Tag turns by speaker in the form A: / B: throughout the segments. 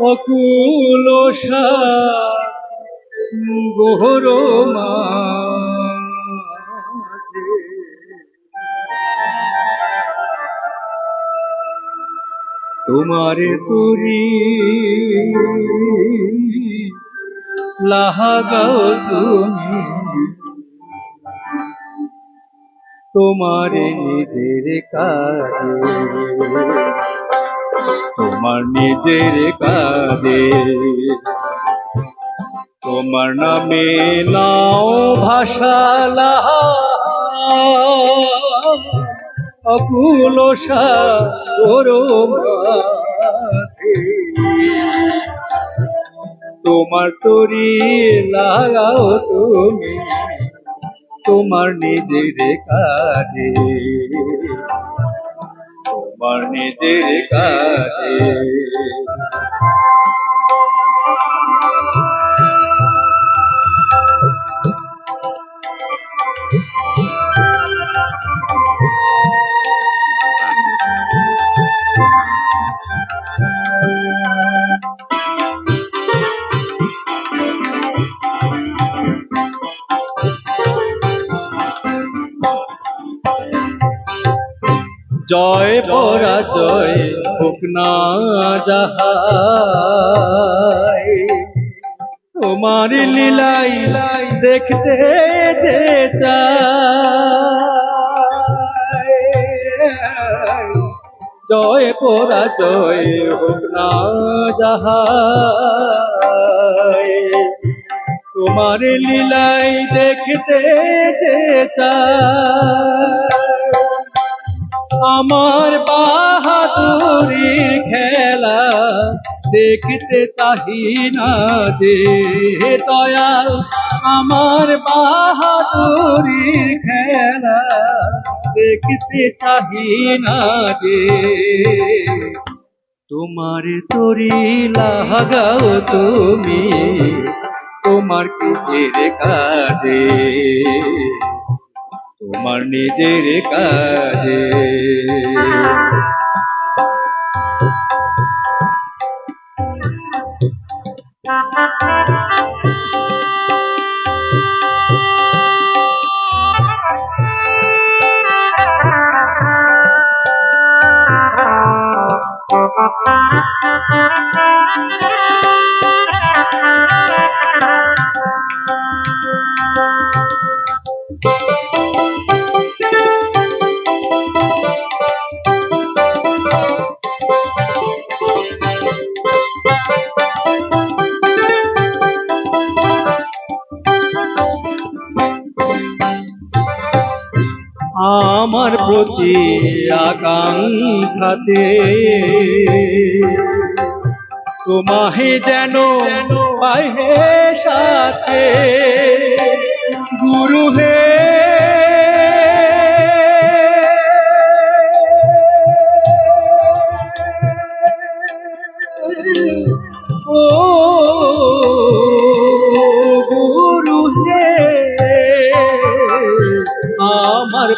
A: অকুল গোহর তোমারে তুরি লাহাগাও তুমি। তোমারে নিজের কাজে তোমার নিজের কাজে তোমার নামে নাও ভাষা লাহা, অকুল তোমার তরি লাগাও তুমি, তোমার নিজের কাজে নিজের কাজে। জয় পরাজয় হোক না যাহাই। তোমার লীলাই দেখতে যে জয় পরাজয় হোক না যাহাই। তোমার লীলাই দেখতে যে চায় আমার বাহাদুরির খেলা দেখতে চাহি না যে দয়াল। আমার বাহাদুরির খেলা দেখতে চাহি না যে তোমার তরি লাগাও তুমি, তোমার কিসের কাজে। তোমার নিজের কাজে আমার প্রতি আকাঙ্ক্ষাতে। তোমাহে যেন পাহে সাথে গুরু হে।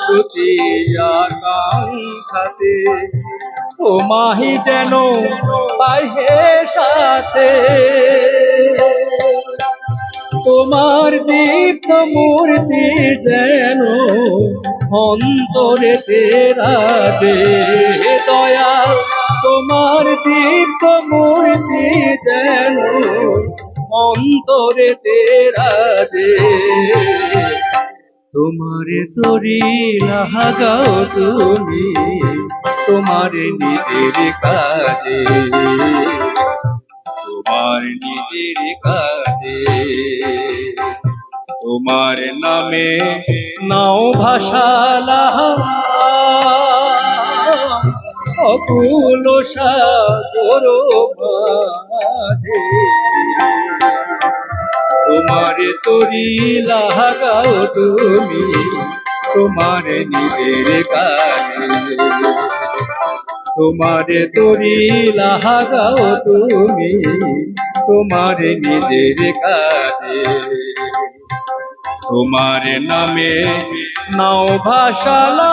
A: প্রতি আকাঙ্ক্ষাতে ও মাহি যেন পাইহে সাথে। তোমার দীপ্ত মূর্তি যেন অন্তরে তেরা দে দয়াল, তোমার দীপ্ত মূর্তি যেন অন্তরে তেরা দে তোমারে তরি লাগাও তুমি, তোমার নিজের কাজে, তোমার নিজের কাজে। তোমার নামে নাও ভাষা লাহা, অকুল সাগর মাঝে তোমার তরি লাগাও তুমি, তোমার নিজের কাজে তোমার তরি লাগাও তুমি, তোমার নিজের কাজে তোমার নামে নাও ভাষালা